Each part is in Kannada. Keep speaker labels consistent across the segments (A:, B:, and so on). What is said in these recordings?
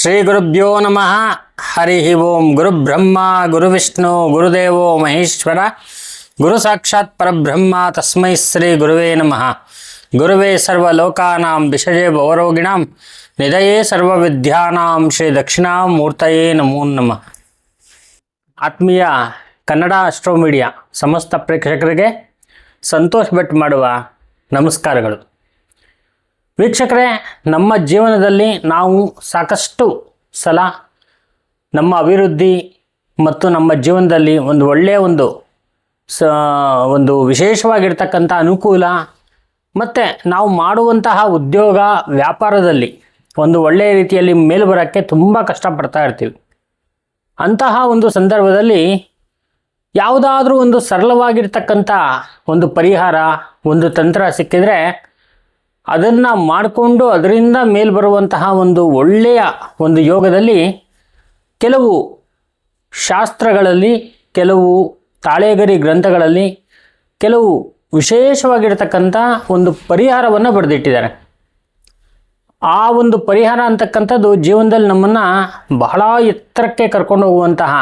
A: ಶ್ರೀ ಗುರುಭ್ಯೋ ನಮಃ. ಹರಿ ಓಂ ಗುರುಬ್ರಹ್ಮ ಗುರುವಿಷ್ಣು ಗುರುದೇವೋ ಮಹೇಶ್ವರ. ಗುರು ಸಾಕ್ಷಾತ್ ಪರಬ್ರಹ್ಮ, ತಸ್ಮೈ ಶ್ರೀ ಗುರುವೇ ನಮಃ. ಗುರುವೇ ಸರ್ವಲೋಕಾನಾಂ ವಿಷಜೇ ಭವರೋಗಿಣಾಂ. ನಿಧಯೇ ಸರ್ವವಿದ್ಯಾನಾಂ ಶ್ರೀ ದಕ್ಷಿಣಾಮೂರ್ತಯೇ ನಮೋ ನಮಃ. ಆತ್ಮೀಯ ಕನ್ನಡ ಅಸ್ಟ್ರೋ ಮೀಡಿಯಾ ಸಮಸ್ತ ಪ್ರೇಕ್ಷಕರಿಗೆ ಸಂತೋಷ್ ಭಟ್ ಮಾಡುವ ನಮಸ್ಕಾರಗಳು. ವೀಕ್ಷಕರೇ, ನಮ್ಮ ಜೀವನದಲ್ಲಿ ನಾವು ಸಾಕಷ್ಟು ಸಲ ನಮ್ಮ ಅಭಿವೃದ್ಧಿ ಮತ್ತು ನಮ್ಮ ಜೀವನದಲ್ಲಿ ಒಂದು ಒಳ್ಳೆಯ ಒಂದು ಸ, ಒಂದು ವಿಶೇಷವಾಗಿರ್ತಕ್ಕಂಥ ಅನುಕೂಲ ಮತ್ತು ನಾವು ಮಾಡುವಂತಹ ಉದ್ಯೋಗ ವ್ಯಾಪಾರದಲ್ಲಿ ಒಂದು ಒಳ್ಳೆಯ ರೀತಿಯಲ್ಲಿ ಮೇಲೆ ಬರೋಕ್ಕೆ ತುಂಬ ಕಷ್ಟಪಡ್ತಾ ಇರ್ತೀವಿ. ಅಂತಹ ಒಂದು ಸಂದರ್ಭದಲ್ಲಿ ಯಾವುದಾದ್ರೂ ಒಂದು ಸರಳವಾಗಿರ್ತಕ್ಕಂಥ ಒಂದು ಪರಿಹಾರ, ಒಂದು ತಂತ್ರ ಸಿಕ್ಕಿದರೆ ಅದನ್ನು ಮಾಡಿಕೊಂಡು ಅದರಿಂದ ಮೇಲೆ ಬರುವಂತಹ ಒಂದು ಒಳ್ಳೆಯ ಒಂದು ಯೋಗದಲ್ಲಿ ಕೆಲವು ಶಾಸ್ತ್ರಗಳಲ್ಲಿ, ಕೆಲವು ತಾಳೆಗರಿ ಗ್ರಂಥಗಳಲ್ಲಿ ಕೆಲವು ವಿಶೇಷವಾಗಿರ್ತಕ್ಕಂಥ ಒಂದು ಪರಿಹಾರವನ್ನು ಬರೆದಿಟ್ಟಿದ್ದಾರೆ. ಆ ಒಂದು ಪರಿಹಾರ ಅಂತಕ್ಕಂಥದ್ದು ಜೀವನದಲ್ಲಿ ನಮ್ಮನ್ನು ಬಹಳ ಎತ್ತರಕ್ಕೆ ಕರ್ಕೊಂಡು ಹೋಗುವಂತಹ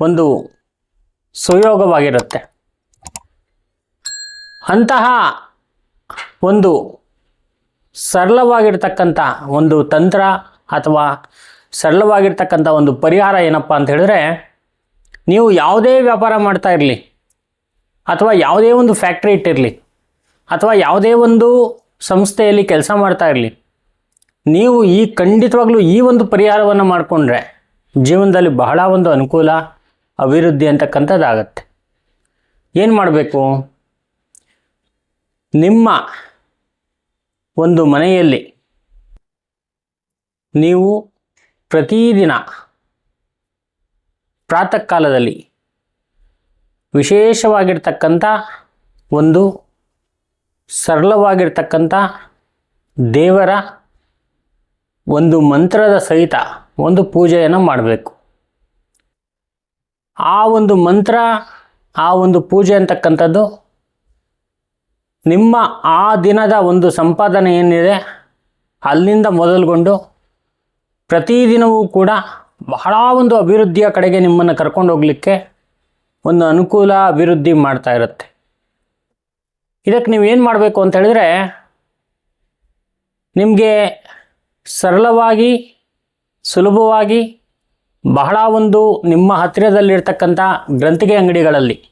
A: ಒಂದು ಸುಯೋಗವಾಗಿರುತ್ತೆ ಅಂತಹ ಒಂದು ಸರಳವಾಗಿರ್ತಕ್ಕಂಥ ಒಂದು ತಂತ್ರ ಅಥವಾ ಸರಳವಾಗಿರ್ತಕ್ಕಂಥ ಒಂದು ಪರಿಹಾರ ಏನಪ್ಪ ಅಂತ ಹೇಳಿದ್ರೆ, ನೀವು ಯಾವುದೇ ವ್ಯಾಪಾರ ಮಾಡ್ತಾ ಇರಲಿ, ಅಥವಾ ಯಾವುದೇ ಒಂದು ಫ್ಯಾಕ್ಟ್ರಿ ಇಟ್ಟಿರಲಿ, ಅಥವಾ ಯಾವುದೇ ಒಂದು ಸಂಸ್ಥೆಯಲ್ಲಿ ಕೆಲಸ ಮಾಡ್ತಾ ಇರಲಿ, ನೀವು ಈ ಖಂಡಿತವಾಗ್ಲೂ ಈ ಒಂದು ಪರಿಹಾರವನ್ನು ಮಾಡಿಕೊಂಡ್ರೆ ಜೀವನದಲ್ಲಿ ಬಹಳ ಒಂದು ಅನುಕೂಲ, ಅಭಿವೃದ್ಧಿ ಅಂತಕ್ಕಂಥದ್ದಾಗತ್ತೆ. ಏನು ಮಾಡಬೇಕು? ನಿಮ್ಮ ಒಂದು ಮನೆಯಲ್ಲಿ ನೀವು ಪ್ರತಿದಿನ ಪ್ರಾತಃ ಕಾಲದಲ್ಲಿ ವಿಶೇಷವಾಗಿರ್ತಕ್ಕಂಥ ಒಂದು ಸರಳವಾಗಿರ್ತಕ್ಕಂಥ ದೇವರ ಒಂದು ಮಂತ್ರದ ಸಹಿತ ಒಂದು ಪೂಜೆಯನ್ನು ಮಾಡಬೇಕು. ಆ ಒಂದು ಮಂತ್ರ, ಆ ಒಂದು ಪೂಜೆ ಅಂತಕ್ಕಂಥದ್ದು ನಿಮ್ಮ ಆ ದಿನದ ಒಂದು ಸಂಪಾದನೆ ಏನಿದೆ, ಅಲ್ಲಿಂದ ಮೊದಲುಗೊಂಡು ಪ್ರತಿದಿನವೂ ಕೂಡ ಬಹಳ ಒಂದು ಅಭಿವೃದ್ಧಿಯ ಕಡೆಗೆ ನಿಮ್ಮನ್ನು ಕರ್ಕೊಂಡು ಹೋಗಲಿಕ್ಕೆ ಒಂದು ಅನುಕೂಲ ಅಭಿವೃದ್ಧಿ ಮಾಡ್ತಾ ಇರುತ್ತೆ. ಇದಕ್ಕೆ ಏನು ಮಾಡಬೇಕು ಅಂತ ಹೇಳಿದ್ರೆ, ನಿಮಗೆ ಸರಳವಾಗಿ, ಸುಲಭವಾಗಿ ಬಹಳ ಒಂದು ನಿಮ್ಮ ಹತ್ತಿರದಲ್ಲಿರ್ತಕ್ಕಂಥ ಗ್ರಂಥಿಗೆ ಅಂಗಡಿಗಳಲ್ಲಿ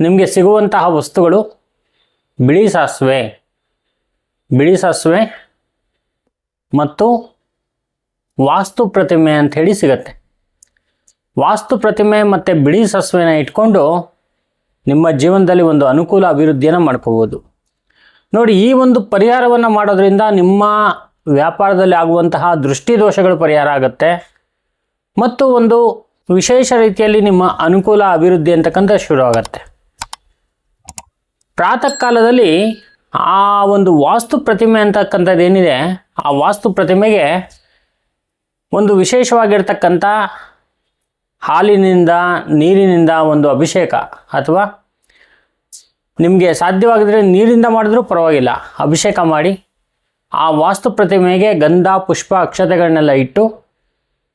A: ನಿಮಗೆ ಸಿಗುವಂತಹ ವಸ್ತುಗಳು ಬಿಳಿ ಸಾಸಿವೆ ಬಿಳಿ ಸಾಸಿವೆ ಮತ್ತು ವಾಸ್ತು ಪ್ರತಿಮೆ ಅಂಥೇಳಿ ಸಿಗತ್ತೆ. ವಾಸ್ತು ಪ್ರತಿಮೆ ಮತ್ತು ಬಿಳಿ ಸಾಸಿವೆನ ಇಟ್ಕೊಂಡು ನಿಮ್ಮ ಜೀವನದಲ್ಲಿ ಒಂದು ಅನುಕೂಲ ಅಭಿವೃದ್ಧಿಯನ್ನು ಮಾಡ್ಕೋಬೋದು. ನೋಡಿ, ಈ ಒಂದು ಪರಿಹಾರವನ್ನು ಮಾಡೋದ್ರಿಂದ ನಿಮ್ಮ ವ್ಯಾಪಾರದಲ್ಲಿ ಆಗುವಂತಹ ದೃಷ್ಟಿದೋಷಗಳು ಪರಿಹಾರ ಆಗುತ್ತೆ. ಮತ್ತು ಒಂದು ವಿಶೇಷ ರೀತಿಯಲ್ಲಿ ನಿಮ್ಮ ಅನುಕೂಲ ಅಭಿವೃದ್ಧಿ ಅಂತಕ್ಕಂಥ ಶುರುವಾಗತ್ತೆ ಪ್ರಾತಃ ಕಾಲದಲ್ಲಿ ಆ ಒಂದು ವಾಸ್ತು ಪ್ರತಿಮೆ ಅಂತಕ್ಕಂಥದ್ದು ಏನಿದೆ, ಆ ವಾಸ್ತು ಪ್ರತಿಮೆಗೆ ಒಂದು ವಿಶೇಷವಾಗಿರ್ತಕ್ಕಂಥ ಹಾಲಿನಿಂದ, ನೀರಿನಿಂದ ಒಂದು ಅಭಿಷೇಕ ಅಥವಾ ನಿಮಗೆ ಸಾಧ್ಯವಾಗಿದ್ರೆ ನೀರಿಂದ ಮಾಡಿದ್ರೂ ಪರವಾಗಿಲ್ಲ. ಅಭಿಷೇಕ ಮಾಡಿ ಆ ವಾಸ್ತು ಪ್ರತಿಮೆಗೆ ಗಂಧ, ಪುಷ್ಪ, ಅಕ್ಷತೆಗಳನ್ನೆಲ್ಲ ಇಟ್ಟು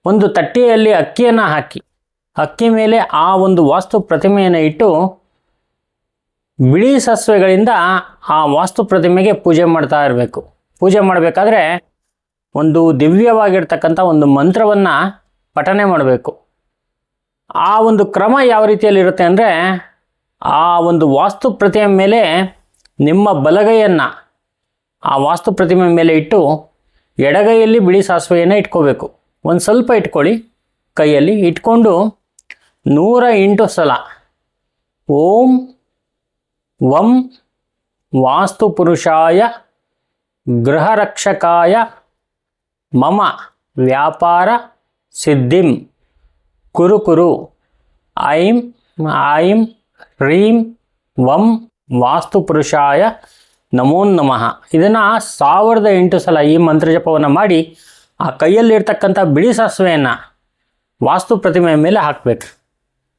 A: ಒಂದು ತಟ್ಟೆಯಲ್ಲಿ ಅಕ್ಕಿಯನ್ನು ಹಾಕಿ, ಅಕ್ಕಿ ಮೇಲೆ ಆ ಒಂದು ವಾಸ್ತು ಪ್ರತಿಮೆಯನ್ನು ಇಟ್ಟು ಬಿಳಿ ಸಸ್ವೆಗಳಿಂದ ಆ ವಾಸ್ತು ಪ್ರತಿಮೆಗೆ ಪೂಜೆ ಮಾಡ್ತಾ ಇರಬೇಕು. ಪೂಜೆ ಮಾಡಬೇಕಾದ್ರೆ ಒಂದು ದಿವ್ಯವಾಗಿರ್ತಕ್ಕಂಥ ಒಂದು ಮಂತ್ರವನ್ನು ಪಠನೆ ಮಾಡಬೇಕು. ಆ ಒಂದು ಕ್ರಮ ಯಾವ ರೀತಿಯಲ್ಲಿರುತ್ತೆ ಅಂದರೆ ಆ ಒಂದು ವಾಸ್ತು ಪ್ರತಿಮೆ ಮೇಲೆ ನಿಮ್ಮ ಬಲಗೈಯನ್ನು, ಆ ವಾಸ್ತು ಪ್ರತಿಮೆ ಮೇಲೆ ಇಟ್ಟು ಎಡಗೈಯಲ್ಲಿ ಬಿಳಿ ಸಾಸಿವೆಯನ್ನು ಇಟ್ಕೋಬೇಕು. ಒಂದು ಸ್ವಲ್ಪ ಇಟ್ಕೊಳ್ಳಿ. ಕೈಯಲ್ಲಿ ಇಟ್ಕೊಂಡು ನೂರ ಎಂಟು ಸಲ ಓಂ ವಂ ವಾಸ್ತುಪುರುಷಾಯ ಗೃಹರಕ್ಷಕಾಯ ಮಮ ವ್ಯಾಪಾರ ಸಿದ್ಧಿಂ ಕುರು ಕುರು ಐಂ ಐಂ ಹ್ರೀಂ ವಂ ವಾಸ್ತುಪುರುಷಾಯ ನಮೋ ನಮಃ. ಇದನ್ನು ಸಾವಿರದ ಎಂಟು ಸಲ ಈ ಮಂತ್ರಜಪವನ್ನು ಮಾಡಿ ಆ ಕೈಯಲ್ಲಿರ್ತಕ್ಕಂಥ ಬಿಳಿ ಸಾಸಿವೆಯನ್ನು ವಾಸ್ತು ಪ್ರತಿಮೆಯ ಮೇಲೆ ಹಾಕಬೇಕು.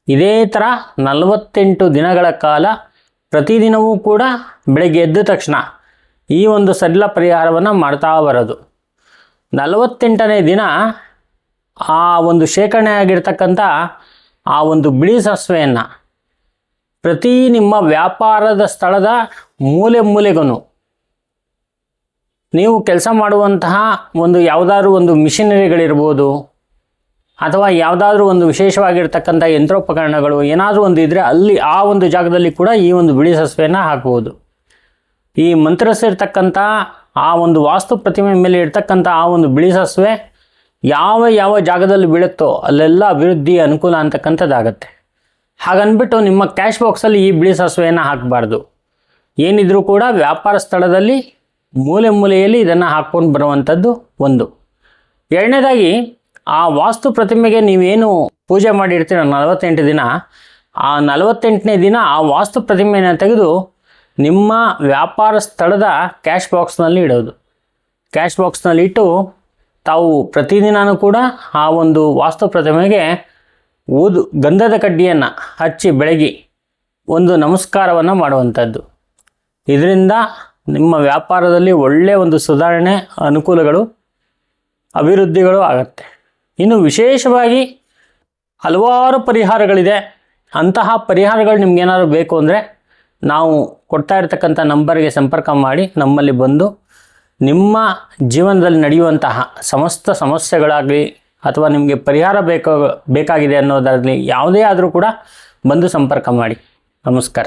A: ಇದೇ ಥರ ನಲವತ್ತೆಂಟು ದಿನಗಳ ಕಾಲ ಪ್ರತಿದಿನವೂ ಕೂಡ ಬೆಳಗ್ಗೆ ಎದ್ದ ತಕ್ಷಣ ಈ ಒಂದು ಸಡಿಲ ಪರಿಹಾರವನ್ನು ಮಾಡ್ತಾ ಬರೋದು. ನಲವತ್ತೆಂಟನೇ ದಿನ ಆ ಒಂದು ಶೇಖರಣೆ ಆಗಿರ್ತಕ್ಕಂಥ ಆ ಒಂದು ಬಿಳಿ ಸಾಸಿವೆಯನ್ನು ಪ್ರತಿ ನಿಮ್ಮ ವ್ಯಾಪಾರದ ಸ್ಥಳದ ಮೂಲೆ ಮೂಲೆಗೂ ನೀವು ಕೆಲಸ ಮಾಡುವಂತಹ ಒಂದು ಯಾವುದಾದ್ರೂ ಒಂದು ಮಿಷಿನರಿಗಳಿರ್ಬೋದು ಅಥವಾ ಯಾವುದಾದ್ರೂ ಒಂದು ವಿಶೇಷವಾಗಿರ್ತಕ್ಕಂಥ ಯಂತ್ರೋಪಕರಣಗಳು ಏನಾದರೂ ಒಂದು ಇದ್ದರೆ ಅಲ್ಲಿ ಆ ಒಂದು ಜಾಗದಲ್ಲಿ ಕೂಡ ಈ ಒಂದು ಬಿಳಿ ಸಸ್ವೆಯನ್ನು ಹಾಕಬಹುದು ಈ ಮಂತ್ರಸಿರ್ತಕ್ಕಂಥ ಆ ಒಂದು ವಾಸ್ತು ಪ್ರತಿಮೆ ಮೇಲೆ ಇರ್ತಕ್ಕಂಥ ಆ ಒಂದು ಬಿಳಿ ಸಸ್ವೆ ಯಾವ ಯಾವ ಜಾಗದಲ್ಲಿ ಬೀಳುತ್ತೋ ಅಲ್ಲೆಲ್ಲ ಅಭಿವೃದ್ಧಿ ಅನುಕೂಲ ಅಂತಕ್ಕಂಥದ್ದಾಗತ್ತೆ. ಹಾಗನ್ಬಿಟ್ಟು ನಿಮ್ಮ ಕ್ಯಾಶ್ ಬಾಕ್ಸಲ್ಲಿ ಈ ಬಿಳಿ ಸಾಸುವೆಯನ್ನು ಹಾಕಬಾರ್ದು. ಏನಿದ್ರೂ ಕೂಡ ವ್ಯಾಪಾರ ಸ್ಥಳದಲ್ಲಿ ಮೂಲೆ ಮೂಲೆಯಲ್ಲಿ ಇದನ್ನು ಹಾಕ್ಕೊಂಡು ಬರುವಂಥದ್ದು ಒಂದು. ಎರಡನೇದಾಗಿ ಆ ವಾಸ್ತು ಪ್ರತಿಮೆಗೆ ನೀವೇನು ಪೂಜೆ ಮಾಡಿರ್ತೀರ ನಲವತ್ತೆಂಟು ದಿನ? ಆ ನಲವತ್ತೆಂಟನೇ ದಿನ ಆ ವಾಸ್ತು ಪ್ರತಿಮೆಯನ್ನು ತೆಗೆದು ನಿಮ್ಮ ವ್ಯಾಪಾರ ಸ್ಥಳದ ಕ್ಯಾಶ್ ಬಾಕ್ಸ್ನಲ್ಲಿ ಇಡೋದು. ಕ್ಯಾಶ್ ಬಾಕ್ಸ್ನಲ್ಲಿ ಇಟ್ಟು ತಾವು ಪ್ರತಿದಿನವೂ ಕೂಡ ಆ ಒಂದು ವಾಸ್ತು ಪ್ರತಿಮೆಗೆ ಊದು ಗಂಧದ ಕಡ್ಡಿಯನ್ನು ಹಚ್ಚಿ ಬೆಳಗಿ ಒಂದು ನಮಸ್ಕಾರವನ್ನು ಮಾಡುವಂಥದ್ದು. ಇದರಿಂದ ನಿಮ್ಮ ವ್ಯಾಪಾರದಲ್ಲಿ ಒಳ್ಳೆಯ ಒಂದು ಸುಧಾರಣೆ, ಅನುಕೂಲಗಳು, ಅಭಿವೃದ್ಧಿಗಳು ಆಗುತ್ತೆ. ಇನ್ನು ವಿಶೇಷವಾಗಿ ಹಲವಾರು ಪರಿಹಾರಗಳಿದೆ. ಅಂತಹ ಪರಿಹಾರಗಳು ನಿಮ್ಗೇನಾದ್ರು ಬೇಕು ಅಂದರೆ ನಾವು ಕೊಡ್ತಾ ಇರತಕ್ಕಂಥ ನಂಬರ್ಗೆ ಸಂಪರ್ಕ ಮಾಡಿ, ನಮ್ಮಲ್ಲಿ ಬಂದು ನಿಮ್ಮ ಜೀವನದಲ್ಲಿ ನಡೆಯುವಂತಹ ಸಮಸ್ತ ಸಮಸ್ಯೆಗಳಾಗಲಿ ಅಥವಾ ನಿಮಗೆ ಪರಿಹಾರ ಬೇಕು ಬೇಕಾಗಿದೆ ಅನ್ನೋದಾಗಲಿ ಯಾವುದೇ ಆದರೂ ಕೂಡ ಬಂದು ಸಂಪರ್ಕ ಮಾಡಿ. ನಮಸ್ಕಾರ.